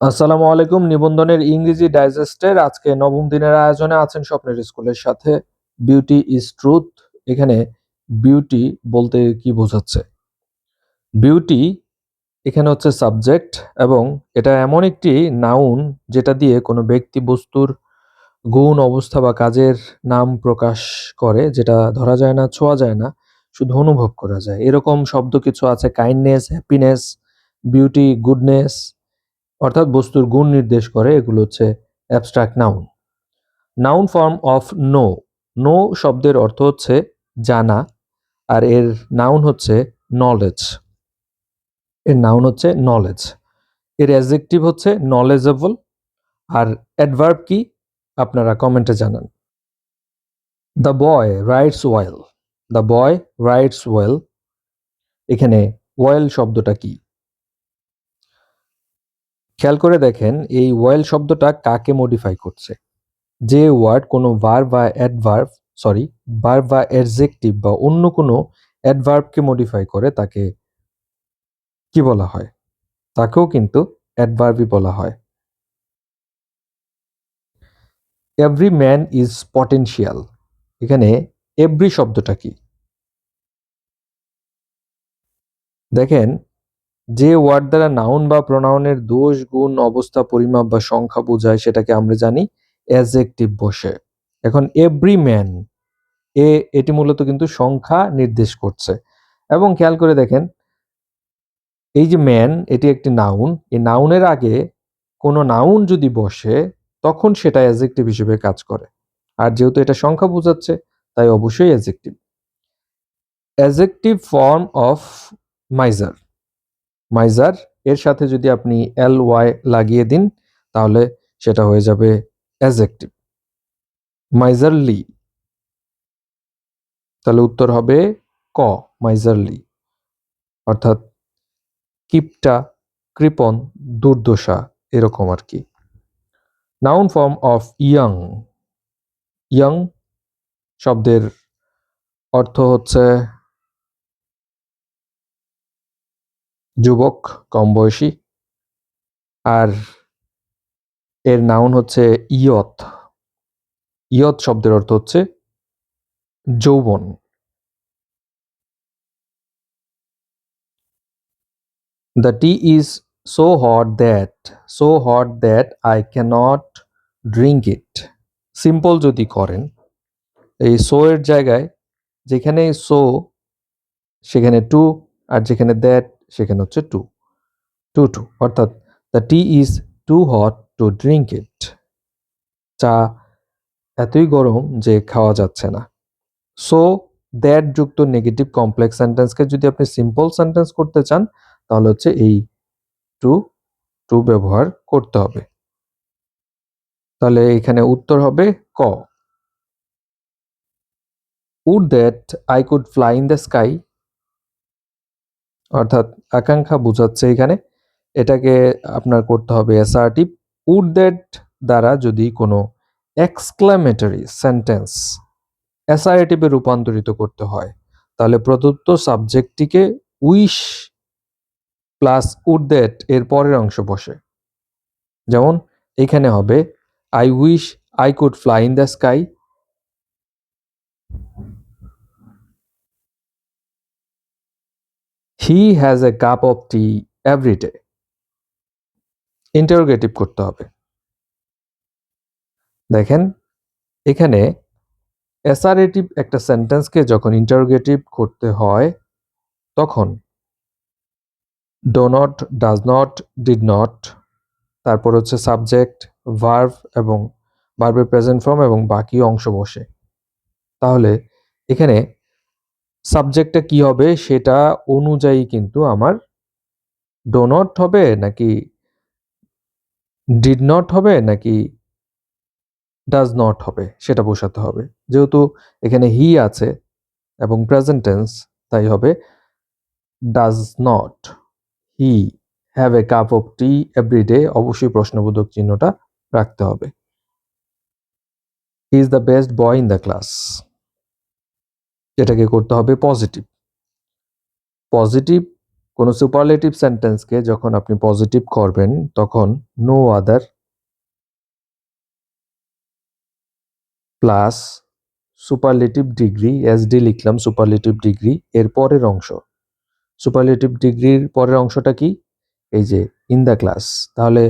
আসসালামু আলাইকুম। নিবন্ধনের ইংরেজি ডাইজেস্টের আজকে নবম দিনের আয়োজনে আছেন স্বপ্নের স্কুলের সাথে বিউটি ইজ ট্রুথ। এখানে বিউটি বলতে কি বোঝাচ্ছে? বিউটি এখানে হচ্ছে সাবজেক্ট এবং এটা এমন একটি নাউন যেটা দিয়ে কোনো ব্যক্তি বস্তুর গুণ, অবস্থা বা কাজের নাম প্রকাশ করে, যেটা ধরা যায় না, ছোঁয়া যায় না, শুধু অনুভব করা যায়। এরকম শব্দ কিছু আছে কাইন্ডনেস হ্যাপিনেস বিউটি গুডনেস অর্থাৎ বস্তুর গুণ নির্দেশ করে, এগুলো হচ্ছে abstract noun noun form of know know শব্দের অর্থ হচ্ছে জানা, আর এর নাউন হচ্ছে নলেজ এর নাউন হচ্ছে নলেজ এর অ্যাজেক্টিভ হচ্ছে নলেজেবল আর অ্যাডভার্ব কি? আপনারা কমেন্টে জানান। The boy writes well the boy writes well এখানে ওয়েল শব্দটা কি? খেয়াল করে দেখেন, এই ওয়েল শব্দটা কাকে মডিফাই করছে? যে ওয়ার্ড কোনো ভার বা অ্যাডভার্ব সরি ভার বা অ্যাডজেক্টিভ বা অন্য কোনো অ্যাডভার্বকে মডিফাই করে তাকে কি বলা হয়? তাকেও কিন্তু অ্যাডভার্বই বলা হয়। এভরি ম্যান ইজ পটেনশিয়াল এখানে এভরি শব্দটা কি? দেখেন যে ওয়ার্ড দ্বারা নাউন বা প্রোনাউনের দোষ, গুণ, অবস্থা, পরিমাপ বা সংখ্যা বোঝায় সেটাকে আমরা জানি অ্যাজেক্টিভ বসে। এখন এভরি ম্যান এ, এটি মূলত কিন্তু সংখ্যা নির্দেশ করছে। এবং খেয়াল করে দেখেন, এই যে ম্যান এটি একটি নাউন এই নাউনের আগে কোনো নাউন যদি বসে, তখন সেটা অ্যাজেক্টিভ হিসেবে কাজ করে। আর যেহেতু এটা সংখ্যা বোঝাচ্ছে, তাই অবশ্যই adjective adjective form of miser miser, এর সাথে যদি আপনি এল ওয়াই লাগিয়ে দিন, তাহলে সেটা হয়ে যাবে অ্যাজেক্টিভ মাইজারলি তাহলে উত্তর হবে ক মাইজারলি অর্থাৎ কিপটা, কৃপন, দুর্দশা, এরকম আর কি। Noun form of young young শব্দের অর্থ হচ্ছে যুবক কম বয়সী আর এর নাউন হচ্ছে ইয়ত। ইয়ত শব্দের অর্থ হচ্ছে যৌবন। The tea is so hot that so hot that I cannot drink it simple যদি করেন, এই সো এর জায়গায় যেখানে সো সেখানে টু আর যেখানে দ্যাট সেখানে হচ্ছে টু টু টু অর্থাৎ the tea is too hot to drink it চা এতই গরম যে খাওয়া যাচ্ছে না। সো দ্যাট যুক্ত নেগেটিভ কমপ্লেক্স সেন্টেন্সকে যদি আপনি সিম্পল সেন্টেন্স করতে চান, তাহলে হচ্ছে এই টু টু ব্যবহার করতে হবে। তাহলে এখানে উত্তর হবে ক। Would that I could fly in the sky অর্থাৎ আকাঙ্ক্ষা বোঝাচ্ছে এখানে। এটাকে আপনার করতে হবে অ্যাসার্টিভ উড দ্যাট দ্বারা যদি কোনো এক্সক্লামেটরি সেন্টেন্স অ্যাসারেটিভে রূপান্তরিত করতে হয়, তাহলে প্রদত্ত সাবজেক্টটিকে উইশ প্লাস উড দ্যাট এর পরের অংশ বসে। যেমন এখানে হবে I wish I could fly in the sky he has a cup of tea every day interrogative করতে হবে। দেখেন, এখানে অ্যাসারেটিভ একটা সেন্টেন্সকে যখন ইন্টারোগেটিভ করতে হয়, তখন do not does not did not তারপর হচ্ছে সাবজেক্ট ভার্ভ এবং ভার্বের প্রেজেন্ট ফর্ম এবং বাকি অংশ বসে। তাহলে এখানে সাবজেক্টটা কি হবে সেটা অনুযায়ী কিন্তু আমার ডো নট হবে নাকি ডিড নট হবে নাকি ডাজ নট হবে সেটা বসাতে হবে। যেহেতু এখানে হি আছে এবং প্রেজেন্ট টেন্স তাই হবে does not he have a cup of tea every day অবশ্যই প্রশ্নবোধক চিহ্নটা রাখতে হবে। He is the best boy in the class এটাকে করতে হবে পজিটিভ পজিটিভ কোনো সুপারলেটিভ সেন্টেন্সকে যখন আপনি পজিটিভ করবেন, তখন no other plus superlative degree S D লিখলাম সুপারলেটিভ ডিগ্রি এর পরের অংশ। সুপারলেটিভ ডিগ্রির পরের অংশটা কি? এই যে ইন দ্য ক্লাস তাহলে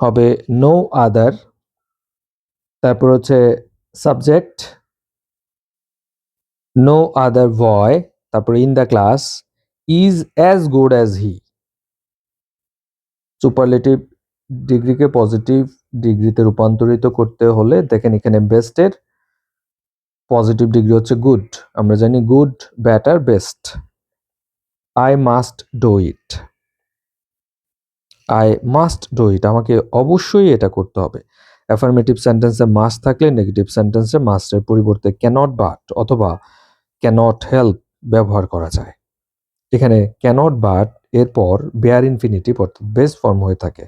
হবে নো আদার তারপর হচ্ছে সাবজেক্ট নো আদার বয় তারপর in the class is as good as he superlative ডিগ্রিকে positive ডিগ্রিতে রূপান্তরিত করতে হলে দেখেন এখানে বেস্টের পজিটিভ ডিগ্রি হচ্ছে গুড আমরা জানি good better best I must do it I must do it আমাকে অবশ্যই এটা করতে হবে। অ্যাফার্মেটিভ সেন্টেন্সে মাস্ট থাকলে নেগেটিভ সেন্টেন্সে মাস্টের পরিবর্তে ক্যানট বাট অথবা ক্যানট হেল্প ব্যবহার করা যায়। এখানে ক্যানট বাট এরপর বেয়ার ইনফিনিটিভ অর্থাৎ বেস ফর্ম হয়ে থাকে।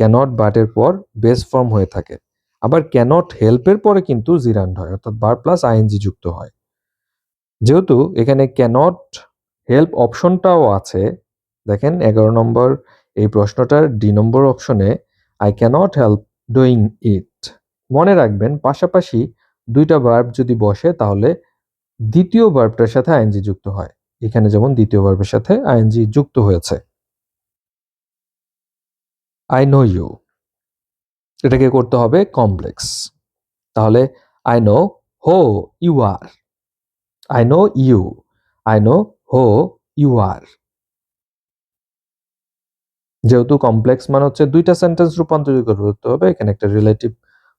ক্যানট বাটের পর বেস ফর্ম হয়ে থাকে। আবার ক্যানট হেল্পের পরে কিন্তু জিরান্ড হয়, অর্থাৎ বার প্লাস আইএনজি যুক্ত হয়। যেহেতু এখানে ক্যানট হেল্প অপশনটাও আছে, দেখেন এগারো নম্বর, এই প্রশ্নটার ডি নম্বর অপশনে I cannot help doing it মনে রাখবেন, পাশাপাশি দুইটা ভার্ব যদি বসে, তাহলে দ্বিতীয় ভার্বটার সাথে আইএনজি যুক্ত হয়। এখানে যেমন দ্বিতীয় ভার্বের সাথে আইএনজি যুক্ত হয়েছে। আই নো ইউ এটাকে করতে হবে কমপ্লেক্স তাহলে I know who you are I know you I know who you are যেহেতু কমপ্লেক্স মানে হচ্ছে দুইটা সেন্টেন্স রূপান্তরিত করতে হবে, এখানে একটা রিলেটিভ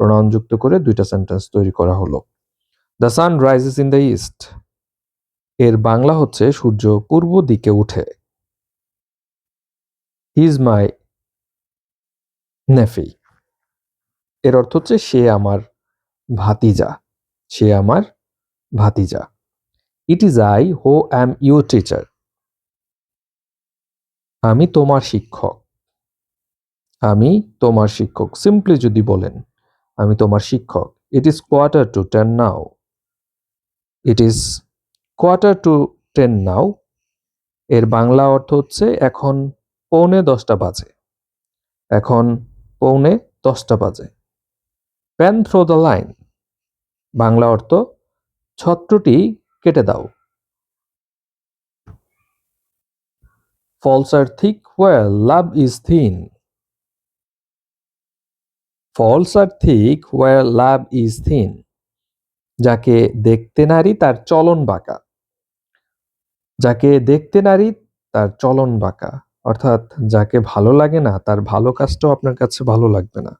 প্রোনাউন যুক্ত করে দুইটা সেন্টেন্স তৈরি করা হলো। The sun rises in the east এর বাংলা হচ্ছে সূর্য পূর্ব দিকে উঠে। হিজ মাই নেফি এর অর্থ হচ্ছে সে আমার ভাতিজা। সে আমার ভাতিজা। ইট ইজ আই হো অ্যাম ইউর টিচার আমি তোমার শিক্ষক। আমি তোমার শিক্ষক। সিম্পলি যদি বলেন, আমি তোমার শিক্ষক। It is quarter to ten now it is quarter to ten now এর বাংলা অর্থ হচ্ছে এখন পৌনে দশটা বাজে। এখন পৌনে দশটা বাজে। Pen through the line Bangla অর্থ, ছত্রটি কেটে দাও। Faults are thick where love is thin faults are thick where love is thin. যাকে দেখতে নারী, তার চলন বাঁকা। যাকে দেখতে নারী, তার চলন বাঁকা। অর্থাৎ যাকে ভালো লাগে না, তার ভালো কাজটাও আপনার কাছে ভালো লাগবে না।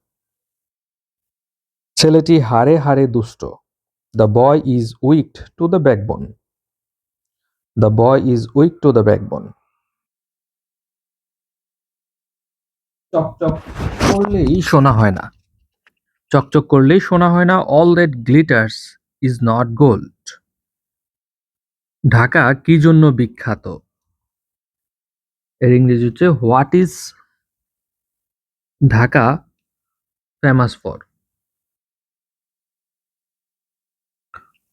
ছেলেটি হারে হারে দুষ্ট। The boy is weak to the backbone the boy is weak to the backbone চকচক করলেই শোনা হয় না। চকচক করলেই শোনা হয় না। All that glitters is not gold Dhaka কি জন্য বিখ্যাত? এর ইংরেজি হচ্ছে what is Dhaka famous for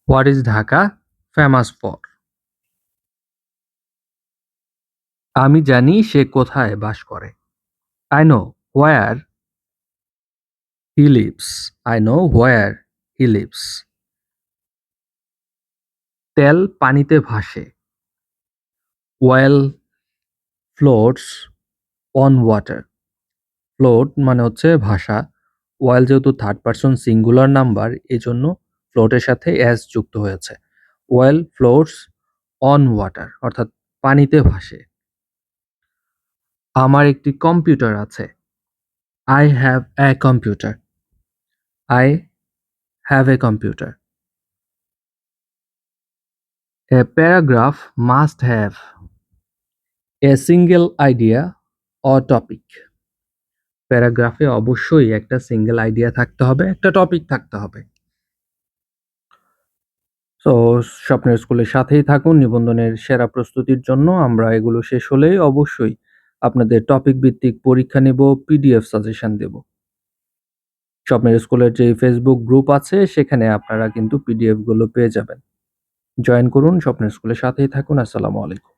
what is Dhaka famous for আমি জানি সে কোথায় বাস করে। I know where he lives I know where he lives তেল পানিতে ভাসে। Oil floats on water float মানে হচ্ছে ভাষা ওয়েল যেহেতু থার্ড পারসন সিঙ্গুলার নাম্বার এজন্য ফ্লোটের সাথে অ্যাস যুক্ত হয়েছে। ওয়েল ফ্লোটস অন ওয়াটার অর্থাৎ পানিতে ভাসে। আমার একটি কম্পিউটার আছে। I have a computer I have a computer a paragraph must have a single idea or topic প্যারাগ্রাফে অবশ্যই একটা সিঙ্গেল আইডিয়া থাকতে হবে, একটা টপিক থাকতে হবে। তো স্বপ্নের স্কুলের সাথেই থাকুন, নিবন্ধনের সেরা প্রস্তুতির জন্য আমরা এগুলো শেষ হলেই অবশ্যই আপনাদের টপিক ভিত্তিক পরীক্ষা নেব পিডিএফ সাজেশন দেব। স্বপ্নের স্কুলের যে ফেসবুক গ্রুপ আছে, সেখানে আপনারা কিন্তু পিডিএফগুলো পেয়ে যাবেন। জয়েন করুন স্বপ্নের স্কুলের সাথেই থাকুন। আসসালামু আলাইকুম।